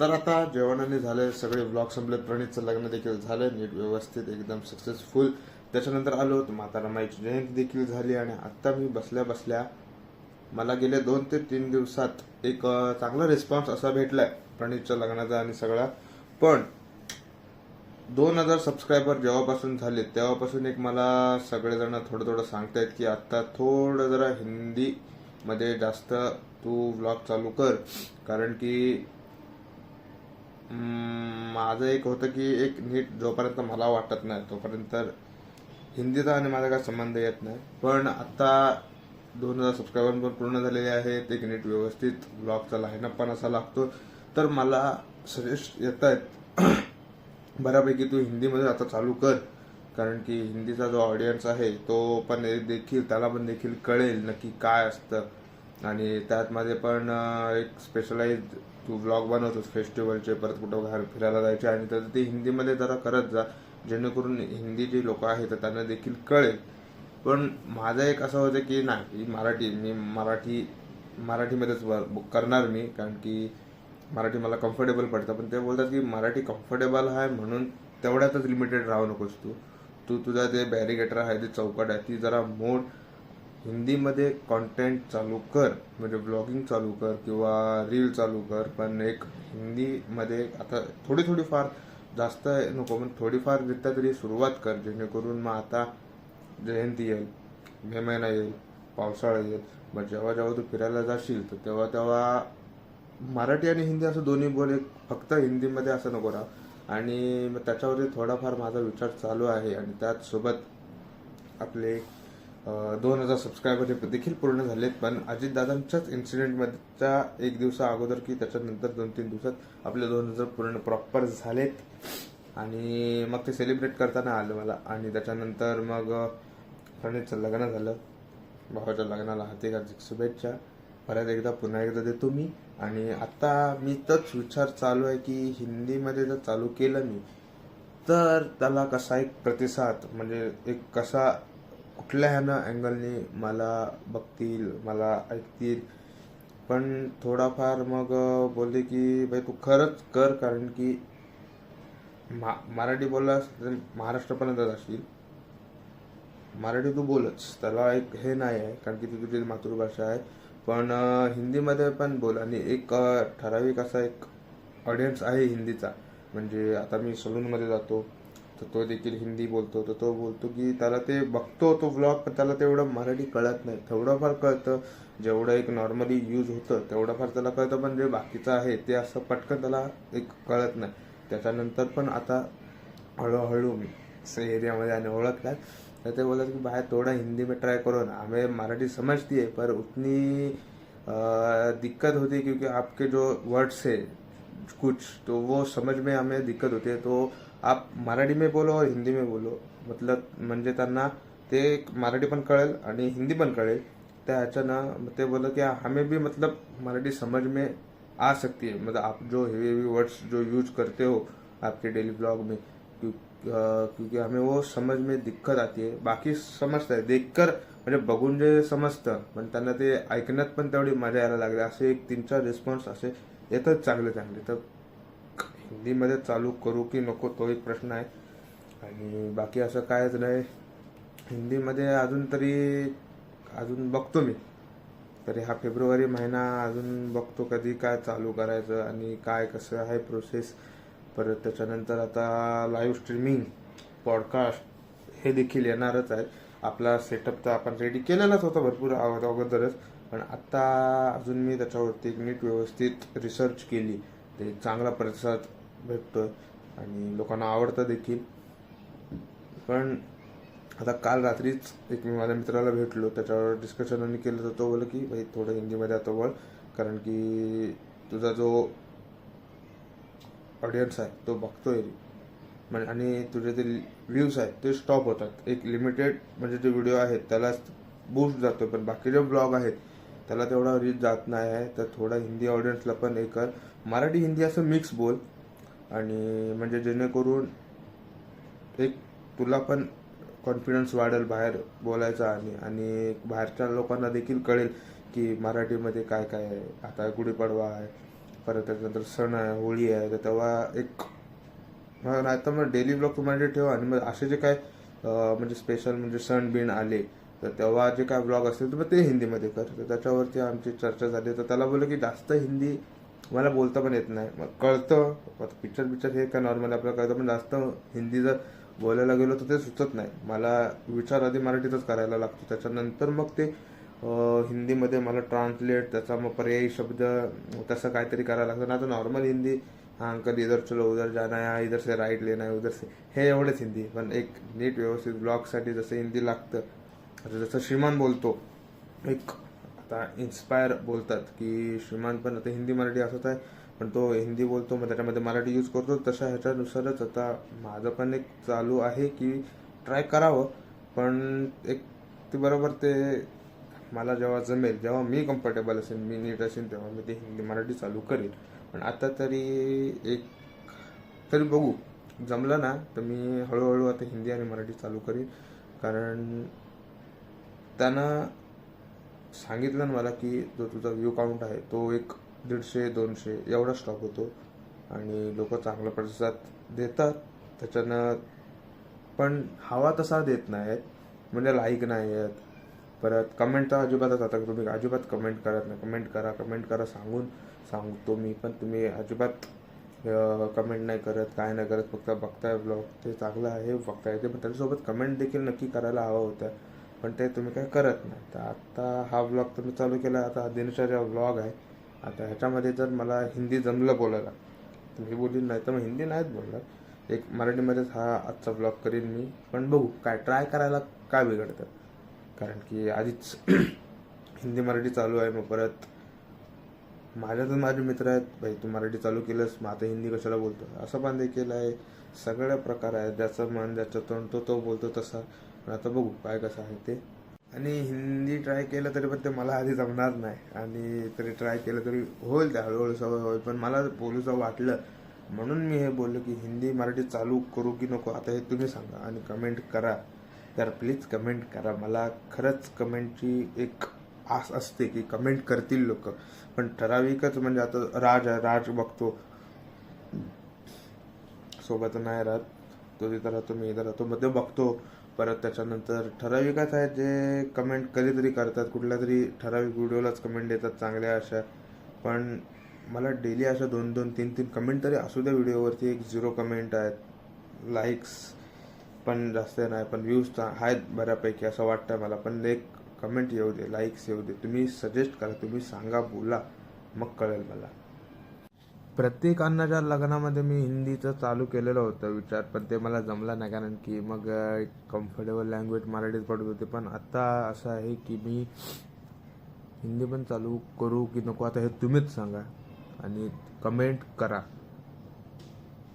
तर आता जेवणाने झाले सगळे ब्लॉग संपले. प्रणितचं लग्न देखील झालं नीट व्यवस्थित एकदम सक्सेसफुल त्याच्यानंतर आलो तर माता रमाईची जयंती देखील झाली आणि आत्ता मी बसल्या बसल्या मला गेले दोन ते तीन दिवसात एक चांगला रिस्पॉन्स असा भेटलाय प्रणितच्या लग्नाचा आणि सगळा. पण दोन हजार सबस्क्रायबर जेव्हापासून झाले तेव्हापासून एक मला सगळेजण थोडं थोडं सांगतायत की आता थोडं जरा हिंदी मध्ये जास्त तू व्लॉग चालू कर. कारण की माझं एक होतं की एक नीट जोपर्यंत मला वाटत नाही तोपर्यंत हिंदीचा आणि माझा काय संबंध येत नाही. पण आता दोन हजार सबस्क्रायबर पण पूर्ण झालेले आहेत एक नीट व्यवस्थित ब्लॉगचा लाईनअप पण असा लागतो. तर मला सजेस्ट येत आहेत बऱ्यापैकी तू हिंदीमध्ये आता चालू कर. कारण की हिंदीचा जो ऑडियन्स आहे तो पण देखील त्याला पण देखील कळेल नक्की काय असतं. आणि त्यातमध्ये पण एक स्पेशलाइज तू ब्लॉग बनवतोस फेस्टिवलचे परत कुठं बाहेर फिरायला जायचे आणि तर ते हिंदीमध्ये जरा करत जा जेणेकरून हिंदी जे लोक आहेत तर त्यांना देखील कळेल. पण माझं एक असं होतं की नाही मराठी मी मराठी मराठीमध्येच व- करणार मी कारण की मराठी मला कम्फर्टेबल पडतं. पण ते बोलतात की मराठी कम्फर्टेबल आहे म्हणून तेवढ्यातच लिमिटेड राहू नकोस तू. तू तुझा जे बॅरिगेटर आहे ते चौकट आहे ती जरा मोड हिंदीमध्ये कॉन्टेंट चालू कर म्हणजे ब्लॉगिंग चालू कर किंवा रील चालू कर पण एक हिंदीमध्ये आता थोडी थोडी फार जास्त नको पण थोडीफार रित्या तरी सुरुवात कर जेणेकरून मग आता जयंती येईल मे महिना येईल पावसाळा येईल. मग जेव्हा जेव्हा तू फिरायला जाशील तर तेव्हा तेव्हा मराठी आणि हिंदी असं दोन्ही बोल एक फक्त हिंदीमध्ये असं नको राहा. आणि मग त्याच्यावरती थोडाफार माझा विचार चालू आहे आणि त्याचसोबत आपले दोन हजार सबस्क्रायबर हे देखील पूर्ण झालेत पण अजितदादांच्याच इन्सिडेंटमधच्या एक दिवसा अगोदर की त्याच्यानंतर दोन तीन दिवसात आपले दोन हजार पूर्ण प्रॉपर झालेत. आणि मग ते सेलिब्रेट करताना आलं मला. आणि त्याच्यानंतर मग प्रणीतचं लग्न झालं. भावाच्या लग्नाला हार्दिक हार्दिक शुभेच्छा. परत एकदा पुन्हा एकदा देतो मी. आणि आता मी तच विचार चालू आहे की हिंदीमध्ये जर चालू केलं मी तर त्याला कसा एक प्रतिसाद म्हणजे एक कसा कुठल्या ह्यानं अँगलने मला बघतील मला ऐकतील. पण थोडाफार मग बोलले की भाई तू खरंच कर कारण की मा मराठी बोललास तर महाराष्ट्रापर्यंत जाशील. मराठी तू बोलच. त्याला एक हे नाही आहे कारण की ती तुझी मातृभाषा आहे. पण हिंदीमध्ये पण बोल. आणि एक ठराविक असा एक ऑडियन्स आहे हिंदीचा. म्हणजे आता मी सलूनमध्ये जातो. तर तो देखील हिंदी बोलतो तर तो बोलतो की त्याला ते बघतो तो व्लॉग पण त्याला तेवढं मराठी कळत नाही. थोडंफार कळतं. जेवढं एक नॉर्मली यूज होतं तेवढंफार त्याला कळतं. पण जे बाकीचं आहे ते असं पटकन त्याला एक कळत नाही. त्याच्यानंतर पण आता हळूहळू मी एरियामध्ये आणि ओळखतात तर ते बोलत की बाहेर थोड़ा हिंदी में ट्राय करो ना हमें मराठी समझती है पर उतनी दिक्कत होती है क्योंकि आपके जो वर्ड्स है कुछ तो वो समझ में हमें दिक्कत होती है तो आप मराठी में बोलो और हिंदी में बोलो. मतलब म्हणजे त्यांना ते मराठी पण कळेल आणि हिंदी पण कळेल. त्या ह्याच्यानं ते बोललं की हमें भी मतलब मराठी समझ में आ सकती है. मतलब आप जो हेवी हेवी वर्ड्स जो यूज करते हो आपके डेली ब्लॉग में क्योंकि हमें वो समझ में दिक्कत आती है. बाकी समजतं आहे देखकर म्हणजे बघून जे समजतं पण त्यांना ते ऐकण्यात पण तेवढी मजा यायला लागली. असे एक तीन चार रिस्पॉन्स असे येतात चांगले चांगले तर हिंदीमध्ये चालू करू की नको तो एक प्रश्न आहे. आणि बाकी असं कायच नाही. हिंदीमध्ये अजून तरी अजून बघतो मी. तरी हा फेब्रुवारी महिना अजून बघतो कधी काय चालू करायचं आणि काय कसं आहे प्रोसेस परत त्याच्यानंतर आता लाईव्ह स्ट्रीमिंग पॉडकास्ट हे देखील येणारच आहे. आपला सेटअप तर आपण रेडी केलेलाच होता भरपूर अगोदरच. पण आत्ता अजून मी त्याच्यावरती एक नीट व्यवस्थित रिसर्च केली. ते चांगला प्रतिसाद भेटतोय आणि लोकांना आवडतं देखील. पण आता काल रात्रीच एक मी माझ्या मित्राला भेटलो. त्याच्यावर डिस्कशन आणि केलं तर तो बोलला की भाई थोडं हिंदीमध्ये आता बोल. कारण की तुझा जो ऑडियन्स आहे तो बघतोय. म्हणजे आणि तुझे जे व्ह्यूज आहेत ते स्टॉप होतात. एक लिमिटेड म्हणजे जे व्हिडिओ आहेत त्याला बूस्ट जातो पण बाकी जे ब्लॉग आहेत त्याला तेवढा रीच जात नाही आहे. तर थोडा हिंदी ऑडियन्सला पण हे कर मराठी हिंदी असं मिक्स बोल. आणि म्हणजे जेणेकरून एक तुला पण कॉन्फिडन्स वाढेल बाहेर बोलायचा आणि आणि बाहेरच्या लोकांना देखील कळेल की मराठीमध्ये काय काय आहे. आता गुढीपाडवा आहे परत त्याच्यानंतर सण आहे होळी आहे. तर तेव्हा एक मग नाही तर मग डेली ब्लॉग तुम्हाला ठेवा आणि मग असे जे काय म्हणजे स्पेशल म्हणजे सण बिण आले तर तेव्हा जे काय ब्लॉग असतील तर मग ते हिंदीमध्ये कर. तर त्याच्यावरती आमची चर्चा झाली. तर त्याला बोललं की जास्त हिंदी मला बोलता पण येत नाही. मग कळतं. पिक्चर पिक्चर हे काय नॉर्मल आपल्याला कळतं. पण जास्त हिंदी जर बोलायला गेलो तर ते सुचत नाही. मला विचार आधी मराठीतच करायला लागतो. त्याच्यानंतर मग ते हिंदीमध्ये मला ट्रान्सलेट त्याचा मग पर्यायी शब्द तसं काहीतरी करायला लागतं. ना तर नॉर्मल हिंदी हा अंकल इधर चलो उधर जाना है इधर से राईट लेना है उधर से. हे एवढंच हिंदी. पण एक नीट व्यवस्थित ब्लॉगसाठी जसं हिंदी लागतं जसं श्रीमान बोलतो एक आता इन्स्पायर बोलतात की श्रीमान पण आता हिंदी मराठी असत आहे पण तो हिंदी बोलतो मग त्याच्यामध्ये मराठी यूज करतो. तशा ह्याच्यानुसारच आता माझं पण एक चालू आहे की ट्राय करावं पण एक ते बरोबर ते मला जेव्हा जमेल जेव्हा मी कम्फर्टेबल असेल मी नीट असेल तेव्हा मी ते हिंदी मराठी चालू करेन पण आता तरी एक तरी बघू. जमलं ना तर मी हळूहळू आता हिंदी आणि मराठी चालू करीन. कारण त्यांना सांगितलं ना मला की जो तुझा व्ह्यू काउंट आहे तो एक दीडशे दोनशे एवढा स्टॉक होतो. आणि लोक चांगला प्रतिसाद देतात. त्याच्यानं पण हवा तसा देत नाही आहेत म्हणजे लाईक नाही आहेत परत कमेंट तर अजिबातच आता तुम्ही अजिबात कमेंट करत नाही. कमेंट करा कमेंट करा सांगून सांगतो मी. पण तुम्ही अजिबात कमेंट नाही करत काय नाही करत. फक्त बघताय ब्लॉग ते चांगलं आहे बघताय ते. पण त्याच्यासोबत कमेंट देखील नक्की करायला हवं होतं. पण ते तुम्ही काय करत नाही. तर आता हा ब्लॉग तुम्ही चालू केला आता दिनचर्या ब्लॉग आहे. आता ह्याच्यामध्ये जर मला हिंदी जमलं बोलायला तर मी बोलीन नाही तर मग हिंदी नाहीच बोलणार. एक मराठीमध्येच हा आजचा ब्लॉग करीन मी. पण बघू काय ट्राय करायला काय बिघडतं. कारण की आधीच हिंदी मराठी चालू आहे मग परत माझ्यातच माझे मित्र आहेत भाई तू मराठी चालू केलंस मग आता हिंदी कशाला बोलतो असं पण देखील आहे. सगळ्या प्रकार आहेत. ज्याचं मन ज्याचं तोंड तो तो बोलतो तसा. पण आता बघू काय कसं आहे ते. आणि हिंदी ट्राय केलं तरी पण ते मला आधी जमणार नाही. आणि तरी ट्राय केलं तरी होईल ते हळूहळू सवय होईल. पण मला बोलूचं वाटलं. म्हणून मी हे बोललो की हिंदी मराठी चालू करू की नको? आता हे तुम्ही सांगा आणि कमेंट करा. तर प्लीज कमेंट करा. मला खरंच कमेंटची एक आस असते की कमेंट करतील लोक. पण ठराविकच म्हणजे आता राज आहे. राज बघतो. सोबत नाही राहत. तो तिथं राहतो मी इथं राहतो. मध्ये बघतो. परत त्याच्यानंतर ठराविकच आहेत जे कमेंट कधीतरी करतात. कुठल्या तरी ठराविक व्हिडिओलाच कमेंट देतात चांगल्या अशा. पण मला डेली अशा दोन दोन तीन तीन कमेंट तरी असू द्या व्हिडिओवरती एक झिरो कमेंट आहेत. लाईक्स पण जास्त नाही पण व्ह्यूज आहेत बऱ्यापैकी असं वाटतं मला. पण एक कमेंट येऊ दे लाईक्स येऊ दे. तुम्ही सजेस्ट करा तुम्ही सांगा बोला. मग कळेल मला. प्रत्येक अन्नाच्या लग्नामध्ये मी हिंदीचं चालू केलेलं होतं विचार पण ते मला जमला नाही. कारण की मग कम्फर्टेबल लँग्वेज मराठीत पडत होते. पण आता असं आहे की मी हिंदी पण चालू करू की नको? आता हे तुम्हीच सांगा आणि कमेंट करा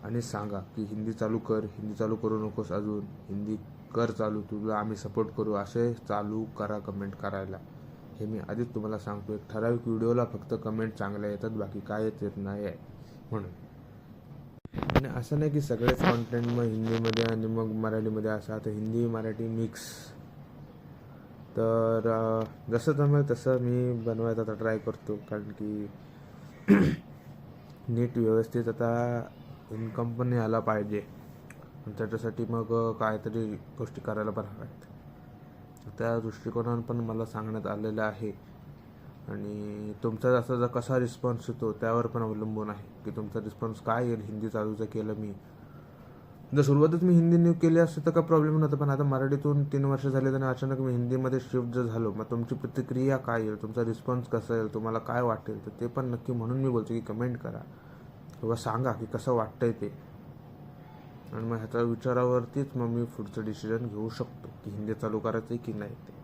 आणि सांगा की हिंदी चालू कर हिंदी चालू करू नकोस अजून हिंदी कर चालू तुला आम्ही सपोर्ट करू. असे चालू करा कमेंट करायला. हे मी आधीच तुम्हाला सांगतो एक ठराविक व्हिडिओला फक्त कमेंट चांगल्या येतात बाकी काय येत येत नाही आहे. म्हणून. आणि असं नाही की सगळेच कॉन्टेंट मग हिंदीमध्ये आणि मग मराठीमध्ये असं आता हिंदी मराठी मिक्स तर जसं जमेल तसं मी बनवायचा आता ट्राय करतो कारण की नीट व्यवस्थित आता इन्कम पण यायला पाहिजे. त्याच्यासाठी मग काहीतरी गोष्टी करायला पण हव्यात. त्या दृष्टिकोनातून पण मला सांगण्यात आलेलं आहे. आणि तुमचा असा जर कसा रिस्पॉन्स येतो त्यावर पण अवलंबून आहे की तुमचा रिस्पॉन्स काय येईल? हिंदी चालू जर केलं मी. जर सुरुवातच मी हिंदी न्यू केली असते तर काय प्रॉब्लेम नव्हता पण आता मराठीतून तीन वर्ष झाले आणि अचानक मी हिंदीमध्ये शिफ्ट जर झालो मग तुमची प्रतिक्रिया काय येईल? तुमचा रिस्पॉन्स कसा येईल? तुम्हाला काय वाटेल? तर ते पण नक्की म्हणून मी बोलतो की कमेंट करा. किंवा सांगा की कसं वाटतंय ते. आणि मग ह्याच्या विचारावरतीच मग मी पुढचं डिसिजन घेऊ शकतो की हिंदी चालू करायचं आहे की नाही ते.